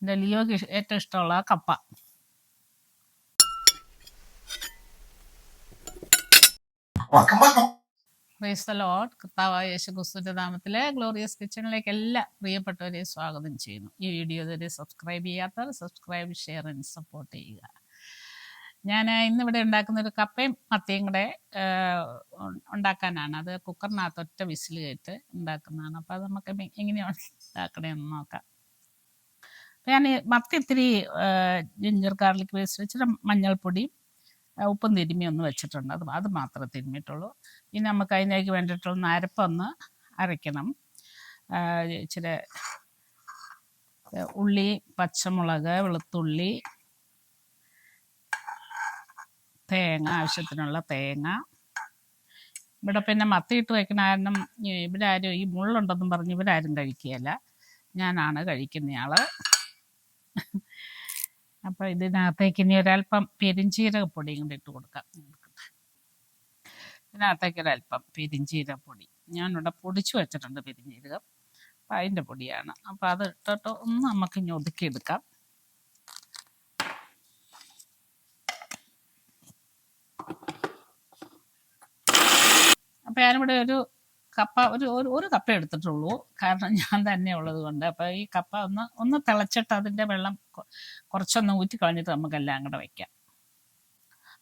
എന്റെ ലിയോക്ക് ഏറ്റവും ഇഷ്ടമുള്ള കപ്പ. ലോഡ് കർത്താവായ യേശു ക്രിസ്തുവിന്റെ നാമത്തിലെ ഗ്ലോറിയസ് കിച്ചണിലേക്ക് എല്ലാ പ്രിയപ്പെട്ടവരെ സ്വാഗതം ചെയ്യുന്നു. ഈ വീഡിയോ ഇതുവരെ സബ്സ്ക്രൈബ് ചെയ്യാത്തവർ സബ്സ്ക്രൈബ് ഷെയർ ആൻഡ് സപ്പോർട്ട് ചെയ്യുക. ഞാൻ ഇന്നിവിടെ ഉണ്ടാക്കുന്ന ഒരു കപ്പയും മത്തിയും കൂടെ ഉണ്ടാക്കാനാണ്. അത് കുക്കറിനകത്ത് ഒറ്റ വിസിൽ കയറ്റ് ഉണ്ടാക്കുന്നതാണ്. അപ്പോൾ അത് നമുക്ക് എങ്ങനെയാണ് ഉണ്ടാക്കണേന്ന് നോക്കാം. ഞാൻ മത്തി ഇത്തിരി ജിഞ്ചർ ഗാർലിക് പേസ്റ്റ് വെച്ചിട്ട് മഞ്ഞൾപ്പൊടിയും ആ, ഉപ്പും തിരുമ്മിയും ഒന്ന് വെച്ചിട്ടുണ്ട്. അത് അത് മാത്രമേ തിരുമ്മിയിട്ടുള്ളൂ. ഇനി നമുക്ക് അതിലേക്ക് വേണ്ടിയിട്ടുള്ള അരപ്പൊന്ന് അരയ്ക്കണം. ഇച്ചിരി ഉള്ളി പച്ചമുളക് വെളുത്തുള്ളി തേങ്ങ ആവശ്യത്തിനുള്ള തേങ്ങ. ഇവിടെ പിന്നെ മത്തിയിട്ട് വയ്ക്കണ കാരണം ഇവരാരും ഈ മുള്ളുണ്ടെന്നും പറഞ്ഞ് ഇവരാരും കഴിക്കുകയല്ല. ഞാനാണ് കഴിക്കുന്നയാൾ. അപ്പോൾ ഇതിനകത്തേക്ക് ഇനി ഒരല്പം പെരിഞ്ചീരകപ്പൊടിയും കൂടി ഇട്ട് കൊടുക്കാം. ഇതിനകത്തേക്ക് ഒരല്പം പെരിഞ്ചീരകപ്പൊടി ഞാനിവിടെ പൊടിച്ചു വെച്ചിട്ടുണ്ട് പെരിഞ്ചീരകം. അപ്പം അതിന്റെ പൊടിയാണ്. അപ്പോൾ അത് ഇട്ടിട്ട് ഒന്ന് നമുക്ക് ഇനി ഒതുക്കിയെടുക്കാം. അപ്പം ഞാനിവിടെ ഒരു കപ്പ ഒരു ഒരു ഒരു കപ്പ എടുത്തിട്ടുള്ളൂ. കാരണം ഞാൻ തന്നെ ഉള്ളത് കൊണ്ട്. അപ്പോൾ ഈ കപ്പ ഒന്ന് ഒന്ന് തിളച്ചിട്ട് അതിന്റെ വെള്ളം കുറച്ചൊന്ന് ഊറ്റി കളഞ്ഞിട്ട് നമുക്കെല്ലാം കൂടെ വയ്ക്കാം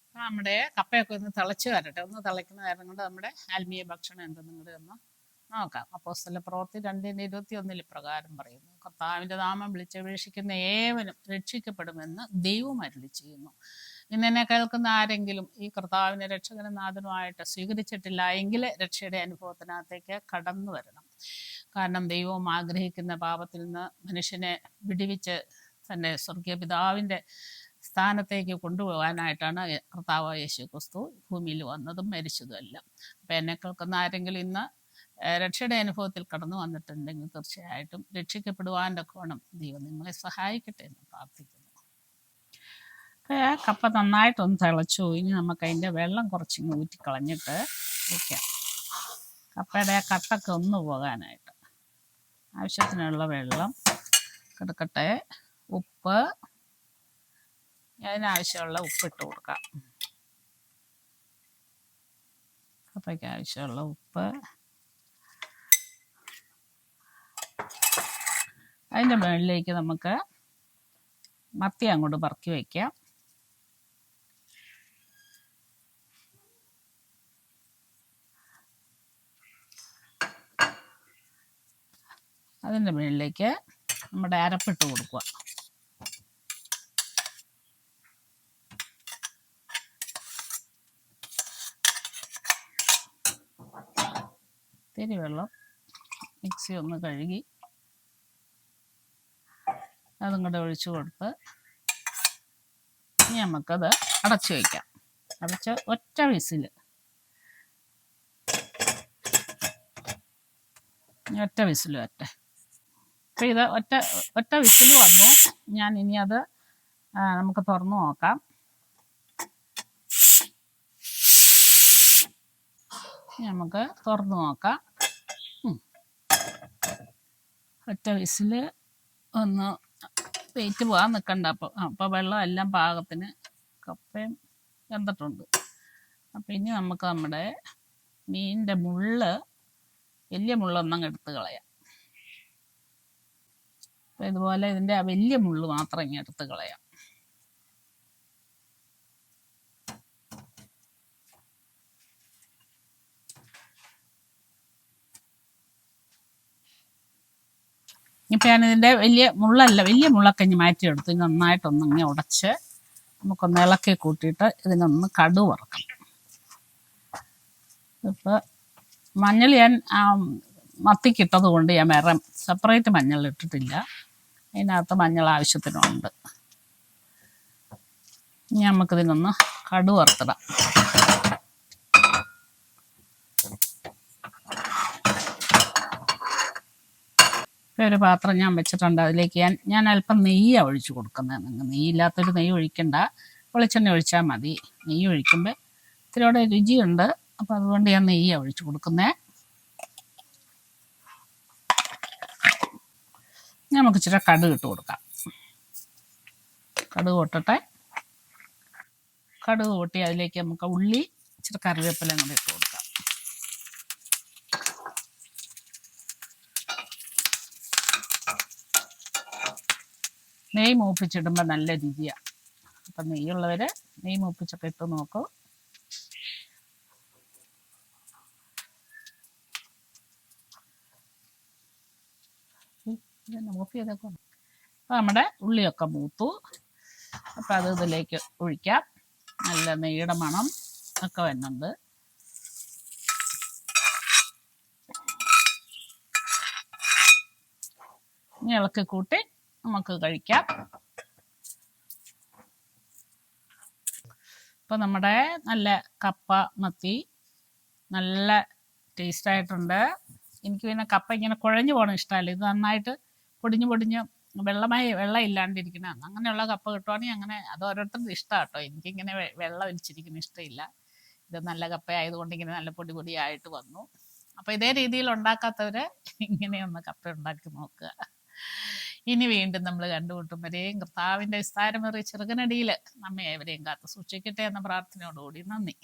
അപ്പോൾ നമ്മുടെ കപ്പയൊക്കെ ഒന്ന് തിളച്ച് വരട്ടെ. ഒന്ന് തിളയ്ക്കുന്ന നേരം കൊണ്ട് നമ്മുടെ ആത്മീയ ഭക്ഷണം എന്തെന്നും കൂടി ഒന്ന് നോക്കാം. അപ്പോസ്തല പ്രവൃത്തി രണ്ടിന് ഇരുപത്തി ഒന്നിൽ പ്രകാരം പറയുന്നു. കർത്താവിന്റെ നാമം വിളിച്ചപേക്ഷിക്കുന്ന ഏവനും രക്ഷിക്കപ്പെടുമെന്ന് ദൈവം അരുളി ചെയ്യുന്നു ഇന്നെന്നെ കേൾക്കുന്ന ആരെങ്കിലും ഈ കർത്താവിനെ രക്ഷകനും നാഥനുമായിട്ട് സ്വീകരിച്ചിട്ടില്ല എങ്കിൽ രക്ഷയുടെ അനുഭവത്തിനകത്തേക്ക് കടന്നു വരണം. കാരണം ദൈവം ആഗ്രഹിക്കുന്ന പാപത്തിൽ നിന്ന് മനുഷ്യനെ വിടിവിച്ച് തന്നെ സ്വർഗീയ പിതാവിന്റെ സ്ഥാനത്തേക്ക് കൊണ്ടുപോകാനായിട്ടാണ് കർത്താവ് യേശു ക്രിസ്തു ഭൂമിയിൽ വന്നതും മരിച്ചതും എല്ലാം. അപ്പം എന്നെ കേൾക്കുന്ന ആരെങ്കിലും ഇന്ന് രക്ഷയുടെ അനുഭവത്തിൽ കടന്നു വന്നിട്ടുണ്ടെങ്കിൽ തീർച്ചയായിട്ടും രക്ഷിക്കപ്പെടുവാന്റെ കോണം ദൈവം നിങ്ങളെ സഹായിക്കട്ടെ എന്ന് പ്രാർത്ഥിക്കുന്നു. കപ്പ നന്നായിട്ടൊന്ന് തിളച്ചു. ഇനി നമുക്ക് അതിന്റെ വെള്ളം കുറച്ചിങ്ങ് ഊറ്റി കളഞ്ഞിട്ട് വയ്ക്കാം കപ്പയുടെ ആ കട്ടൊക്കെ ഒന്ന് പോകാനായിട്ട്. ആവശ്യത്തിനുള്ള വെള്ളം കിടക്കട്ടെ ഉപ്പ്. അതിനാവശ്യമുള്ള ഉപ്പിട്ട് കൊടുക്കാം. കപ്പയ്ക്ക് ആവശ്യമുള്ള ഉപ്പ്. അതിന്റെ മുകളിലേക്ക് നമുക്ക് മത്തി അങ്ങോട്ട് പറക്കി വയ്ക്കാം അതിന്റെ മുകളിലേക്ക് നമ്മുടെ അരപ്പിട്ട് കൊടുക്കുക. ഇത്തിരി വെള്ളം മിക്സി ഒന്ന് കഴുകി അതും കൂടെ ഒഴിച്ചു കൊടുത്ത് ഇനി നമുക്കത് അടച്ചു വയ്ക്കാം അടച്ച് ഒറ്റ വിസിൽ ഒറ്റ വിസിൽ ഒറ്റ അപ്പം ഇത് ഒറ്റ ഒറ്റ വിസിൽ വന്നു ഞാൻ ഇനി അത് നമുക്ക് തുറന്നു നോക്കാം. നമുക്ക് തുറന്നു നോക്കാം. ഒറ്റ വിസിൽ ഒന്ന് വെയിറ്റ് പോകാൻ നിൽക്കണ്ട അപ്പോൾ അപ്പോൾ വെള്ളം എല്ലാം പാകത്തിന് കപ്പയും വെന്തിട്ടുണ്ട്. അപ്പോൾ ഇനി നമുക്ക് നമ്മുടെ മീനിന്റെ മുള്ള് വലിയ മുള്ളൊന്നും എടുത്ത് കളയാം. ഇതുപോലെ ഇതിന്റെ ആ വലിയ മുള്ളു മാത്രം ഇങ്ങനെ എടുത്ത് കളയാം. ഇപ്പം ഞാനിതിന്റെ വലിയ മുള്ളല്ല വലിയ മുള്ളൊക്കെ ഇനി മാറ്റിയെടുത്ത് ഇനി നന്നായിട്ടൊന്ന് ഇങ്ങനെ ഉടച്ച് നമുക്കൊന്ന് ഇളക്കി കൂട്ടിയിട്ട് ഇതിനൊന്ന് കടു വറക്കണം. ഇപ്പോൾ മഞ്ഞൾ ഞാൻ മത്തിക്കിട്ടത് കൊണ്ട് ഞാൻ വേറെ സെപ്പറേറ്റ് മഞ്ഞൾ ഇട്ടിട്ടില്ല. അതിനകത്ത് മഞ്ഞൾ ആവശ്യത്തിനുണ്ട്. ഇനി നമുക്കിതിനൊന്ന് കടു വറുത്തിടാം. ഒരു പാത്രം ഞാൻ വെച്ചിട്ടുണ്ട്. അതിലേക്ക് ഞാൻ ഞാൻ അല്പം നെയ്യാണ് ഒഴിച്ചു കൊടുക്കുന്നത്. നിങ്ങൾ നെയ്യില്ലാത്തൊരു നെയ്യ് ഒഴിക്കണ്ട. വെളിച്ചെണ്ണ ഒഴിച്ചാൽ മതി. നെയ്യ് ഒഴിക്കുമ്പോൾ ഇത്തിരിയോടെ രുചിയുണ്ട്. അപ്പോൾ അതുകൊണ്ട് ഞാൻ നെയ്യാണ് ഒഴിച്ചു കൊടുക്കുന്നത് നമുക്ക് ഇച്ചിരി കടുക് ഇട്ട് കൊടുക്കാം. കടുക് പൊട്ടട്ടെ കടുക് പൊട്ടി അതിലേക്ക് നമുക്ക് ഉള്ളി ഇച്ചിരി കറിവേപ്പില കൂടി ഇട്ട് കൊടുക്കാം. നെയ്യ് മൂപ്പിച്ചിടുമ്പോൾ നല്ല രുചിയാണ് അപ്പം നെയ്യുള്ളവർ നെയ്യ് മൂപ്പിച്ചൊക്കെ ഇട്ട് നോക്കൂ. ഇതെന്നെ ഓഫ് ചെയ്തേക്കോ അപ്പം നമ്മുടെ ഉള്ളിയൊക്കെ മൂത്തു. അപ്പൊ അത് ഇതിലേക്ക് ഒഴിക്കാം. നല്ല നെയ്യുടെ മണം ഒക്കെ വരുന്നുണ്ട്. ഇനി ഇളക്കി കൂട്ടി നമുക്ക് കഴിക്കാം. ഇപ്പം നമ്മുടെ നല്ല കപ്പ മത്തി നല്ല ടേസ്റ്റ് ആയിട്ടുണ്ട്. എനിക്ക് പിന്നെ കപ്പ ഇങ്ങനെ കുഴഞ്ഞു പോകണം ഇഷ്ടമല്ല. ഇത് നന്നായിട്ട് പൊടിഞ്ഞ് പൊടിഞ്ഞ് വെള്ളമായി വെള്ളം ഇല്ലാണ്ടിരിക്കണം അങ്ങനെയുള്ള കപ്പ കിട്ടുവാണെങ്കിൽ അങ്ങനെ അത് ഓരോരുത്തരുടെ ഇഷ്ടമാണ് കേട്ടോ എനിക്കിങ്ങനെ വെള്ളം ഒലിച്ചിരിക്കുന്ന ഇഷ്ടമില്ല. ഇത് നല്ല കപ്പ ആയതുകൊണ്ട് ഇങ്ങനെ നല്ല പൊടി പൊടിയായിട്ട് വന്നു. അപ്പൊ ഇതേ രീതിയിൽ ഉണ്ടാക്കാത്തവർ ഇങ്ങനെയൊന്ന് കപ്പ ഉണ്ടാക്കി നോക്കുക. ഇനി വീണ്ടും നമ്മൾ കണ്ടുമുട്ടും വരെയും കർത്താവിന്റെ വിസ്താരമേറിയ ചെറുകനടിയിൽ നമ്മെ ഏവരെയും കാത്ത് സൂക്ഷിക്കട്ടെ എന്ന പ്രാർത്ഥനയോടുകൂടി നന്ദി.